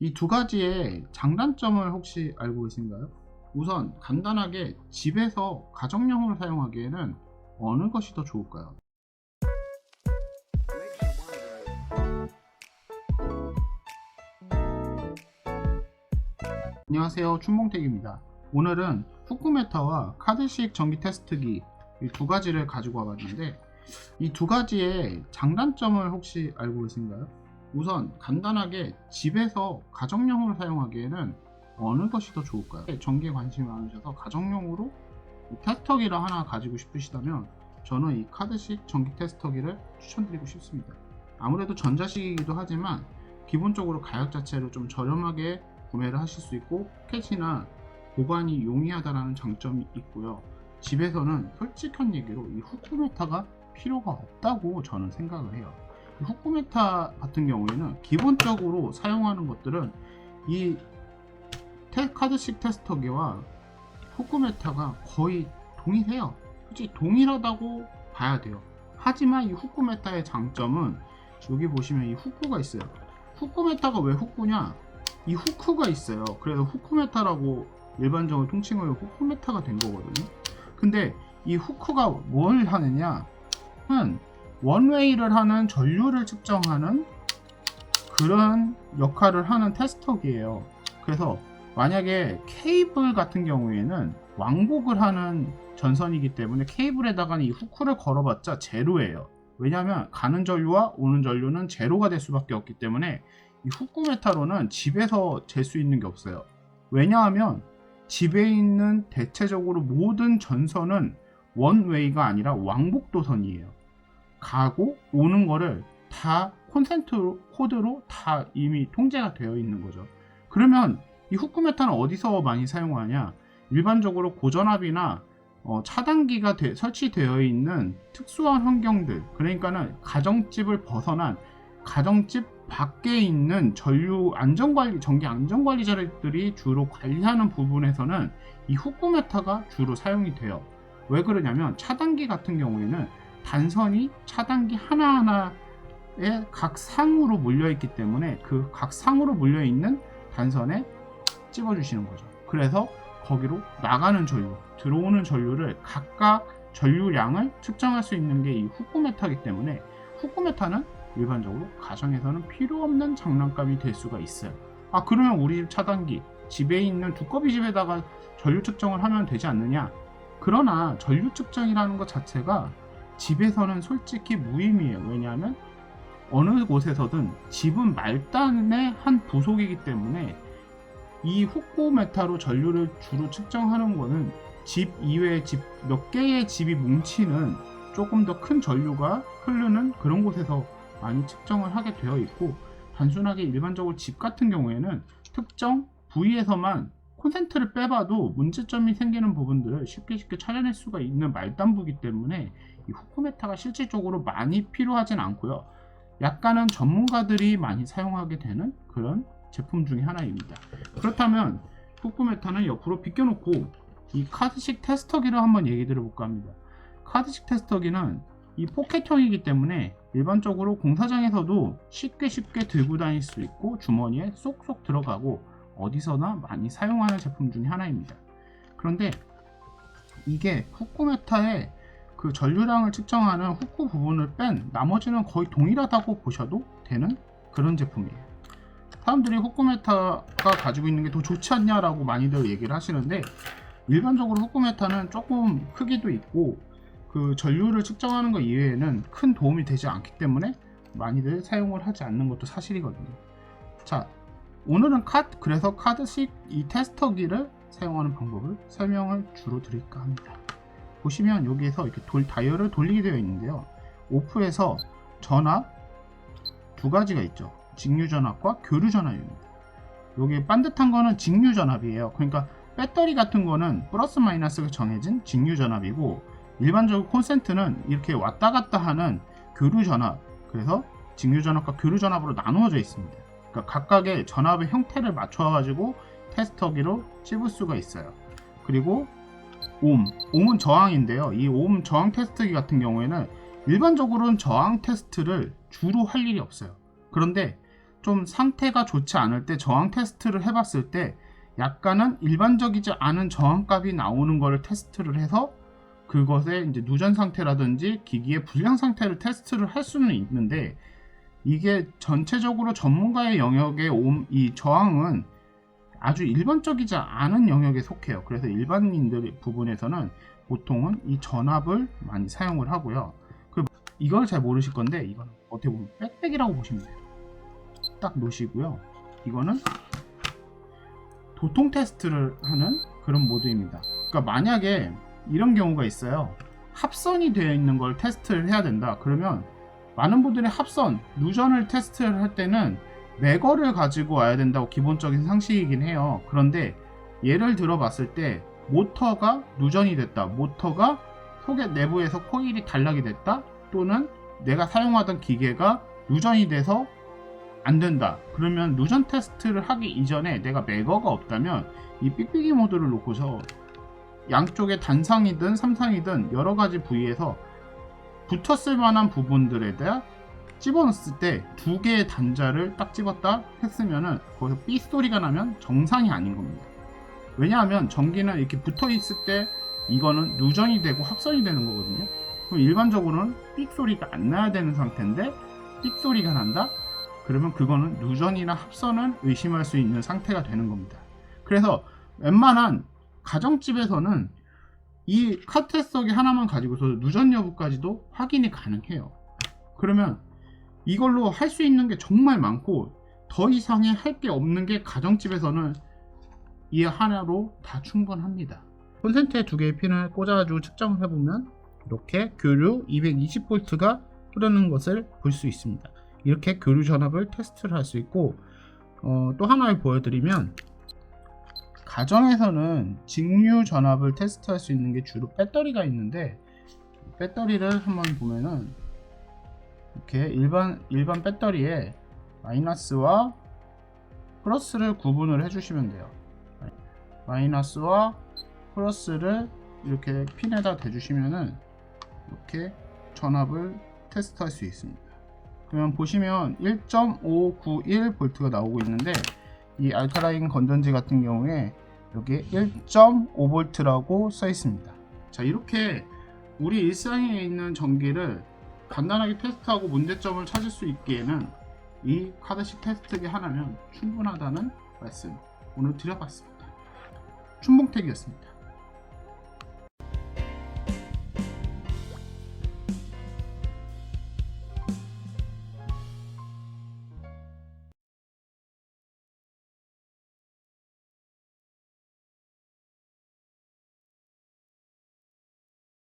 이 두 가지의 장단점을 혹시 알고 계신가요? 우선 간단하게 집에서 가정용으로 사용하기에는 어느 것이 더 좋을까요? 안녕하세요 춘봉택입니다 오늘은 후쿠메타와 카드식 전기 테스트기 이 두 가지를 가지고 와봤는데 이 두 가지의 장단점을 혹시 알고 계신가요? 우선 간단하게 집에서 가정용으로 사용하기에는 어느 것이 더 좋을까요? 전기에 관심이 많으셔서 가정용으로 이 테스터기를 하나 가지고 싶으시다면 저는 이 카드식 전기 테스터기를 추천드리고 싶습니다. 아무래도 전자식이기도 하지만 기본적으로 가격 자체를 좀 저렴하게 구매를 하실 수 있고 포켓이나 보관이 용이하다는 장점이 있고요. 집에서는 솔직한 얘기로 이 후쿠메타가 필요가 없다고 저는 생각을 해요. 이 후쿠메타 같은 경우에는 기본적으로 사용하는 것들은 이 테- 카드식 테스터기와 후쿠메타가 거의 동일해요. 솔직히 동일하다고 봐야 돼요. 하지만 이 후쿠메타의 장점은 여기 보시면 이 후크가 있어요. 후쿠메타가 왜 후쿠냐? 이 후크가 있어요. 그래서 후쿠메타라고 일반적으로 통칭을 후쿠메타가 된 거거든요. 근데 이 후크가 뭘 하느냐? 는 원웨이를 하는 전류를 측정하는 그런 역할을 하는 테스터기예요. 그래서 만약에 케이블 같은 경우에는 왕복을 하는 전선이기 때문에 케이블에다가는 이 후크를 걸어봤자 제로예요. 왜냐하면 가는 전류와 오는 전류는 제로가 될 수밖에 없기 때문에 이 후크 메타로는 집에서 잴 수 있는 게 없어요. 왜냐하면 집에 있는 대체적으로 모든 전선은 원웨이가 아니라 왕복 도선이에요. 가고 오는 거를 다 콘센트 코드로 다 이미 통제가 되어 있는 거죠. 그러면 이 후크 메타는 어디서 많이 사용하냐? 일반적으로 고전압이나 어, 차단기가 돼- 설치되어 있는 특수한 환경들, 그러니까는 가정집을 벗어난 가정집 밖에 있는 전류 안전관리, 전기 안전관리자들이 주로 관리하는 부분에서는 이 후쿠메타가 주로 사용이 돼요. 왜 그러냐면 차단기 같은 경우에는 단선이 차단기 하나하나에 각 상으로 몰려 있기 때문에 그 각 상으로 몰려 있는 단선에 찝어주시는 거죠. 그래서 거기로 나가는 전류, 들어오는 전류를 각각 전류량을 측정할 수 있는 게 이 후쿠메타이기 때문에 후쿠메타는 일반적으로 가정에서는 필요 없는 장난감이 될 수가 있어요. 아 그러면 우리 집 차단기 집에 있는 두꺼비 집에다가 전류 측정을 하면 되지 않느냐? 그러나 전류 측정이라는 것 자체가 집에서는 솔직히 무의미해요. 왜냐하면 어느 곳에서든 집은 말단의 한 부속이기 때문에 이 후쿠 메타로 전류를 주로 측정하는 거는 집 이외의 집 몇 개의 집이 뭉치는 조금 더 큰 전류가 흐르는 그런 곳에서 많이 측정을 하게 되어 있고 단순하게 일반적으로 집 같은 경우에는 특정 부위에서만 콘센트를 빼봐도 문제점이 생기는 부분들을 쉽게 쉽게 찾아낼 수가 있는 말단부기 때문에 이 후쿠메타가 실질적으로 많이 필요하진 않고요. 약간은 전문가들이 많이 사용하게 되는 그런 제품 중에 하나입니다. 그렇다면 후쿠메타는 옆으로 비껴놓고 이 카드식 테스터기를 한번 얘기 드려볼까 합니다. 카드식 테스터기는 이 포켓형이기 때문에 일반적으로 공사장에서도 쉽게 쉽게 들고 다닐 수 있고 주머니에 쏙쏙 들어가고 어디서나 많이 사용하는 제품 중에 하나입니다. 그런데 이게 후쿠메타의 그 전류량을 측정하는 후쿠 부분을 뺀 나머지는 거의 동일하다고 보셔도 되는 그런 제품이에요. 사람들이 후쿠메타가 가지고 있는 게 더 좋지 않냐라고 많이들 얘기를 하시는데 일반적으로 후쿠메타는 조금 크기도 있고 그 전류를 측정하는 것 이외에는 큰 도움이 되지 않기 때문에 많이들 사용을 하지 않는 것도 사실이거든요. 자, 오늘은 카드 그래서 카드식 이 테스터기를 사용하는 방법을 설명을 주로 드릴까 합니다. 보시면 여기에서 이렇게 돌 다이얼을 돌리게 되어 있는데요. 오프에서 전압 두 가지가 있죠. 직류 전압과 교류 전압입니다. 여기 반듯한 거는 직류 전압이에요. 그러니까 배터리 같은 거는 플러스 마이너스가 정해진 직류 전압이고 일반적으로 콘센트는 이렇게 왔다 갔다 하는 교류 전압. 그래서 직류 전압과 교류 전압으로 나누어져 있습니다. 그러니까 각각의 전압의 형태를 맞춰 가지고 테스터기로 찝을 수가 있어요. 그리고 옴, 옴은 저항인데요. 이 옴 저항 테스트기 같은 경우에는 일반적으로는 저항 테스트를 주로 할 일이 없어요. 그런데 좀 상태가 좋지 않을 때 저항 테스트를 해봤을 때 약간은 일반적이지 않은 저항값이 나오는 거를 테스트를 해서 그것의 이제 누전 상태라든지 기기의 불량 상태를 테스트를 할 수는 있는데 이게 전체적으로 전문가의 영역에 온이 저항은 아주 일반적이지 않은 영역에 속해요. 그래서 일반인들 부분에서는 보통은 이 전압을 많이 사용을 하고요. 그 이걸 잘 모르실 건데 이건 어떻게 보면 백백이라고 보시면 돼요. 딱 놓으시고요. 이거는 도통 테스트를 하는 그런 모드입니다. 그러니까 만약에 이런 경우가 있어요. 합선이 되어 있는 걸 테스트를 해야 된다. 그러면 많은 분들이 합선, 누전을 테스트를 할 때는 매거를 가지고 와야 된다고 기본적인 상식이긴 해요. 그런데 예를 들어 봤을 때 모터가 누전이 됐다. 모터가 속에 내부에서 코일이 단락이 됐다. 또는 내가 사용하던 기계가 누전이 돼서 안 된다. 그러면 누전 테스트를 하기 이전에 내가 매거가 없다면 이 삑삑이 모드를 놓고서 양쪽에 단상이든 삼상이든 여러 가지 부위에서 붙었을 만한 부분들에 대해 집어넣었을 때 두 개의 단자를 딱 집었다 했으면은 거기서 삐 소리가 나면 정상이 아닌 겁니다. 왜냐하면 전기는 이렇게 붙어 있을 때 이거는 누전이 되고 합선이 되는 거거든요. 그럼 일반적으로는 삑 소리가 안 나야 되는 상태인데 삑 소리가 난다? 그러면 그거는 누전이나 합선을 의심할 수 있는 상태가 되는 겁니다. 그래서 웬만한 가정집에서는 이 카테석이 하나만 가지고서 누전 여부까지도 확인이 가능해요. 그러면 이걸로 할 수 있는 게 정말 많고 더 이상의 할 게 없는 게 가정집에서는 이 하나로 다 충분합니다. 콘센트에 두 개의 핀을 꽂아가지고 측정을 해보면 이렇게 교류 220V가 흐르는 것을 볼 수 있습니다. 이렇게 교류 전압을 테스트를 할 수 있고 어, 또 하나를 보여드리면 가정에서는 직류 전압을 테스트할 수 있는 게 주로 배터리가 있는데 배터리를 한번 보면은 이렇게 일반 일반 배터리에 마이너스와 플러스를 구분을 해주시면 돼요. 마이너스와 플러스를 이렇게 핀에다 대주시면은 이렇게 전압을 테스트할 수 있습니다. 그러면 보시면 1.591V가 나오고 있는데 이 알카라인 건전지 같은 경우에 여기에 1.5V라고 써 있습니다. 자 이렇게 우리 일상에 있는 전기를 간단하게 테스트하고 문제점을 찾을 수 있기에는 이 카드식 테스트기 하나면 충분하다는 말씀 오늘 드려봤습니다. 춘봉택이었습니다.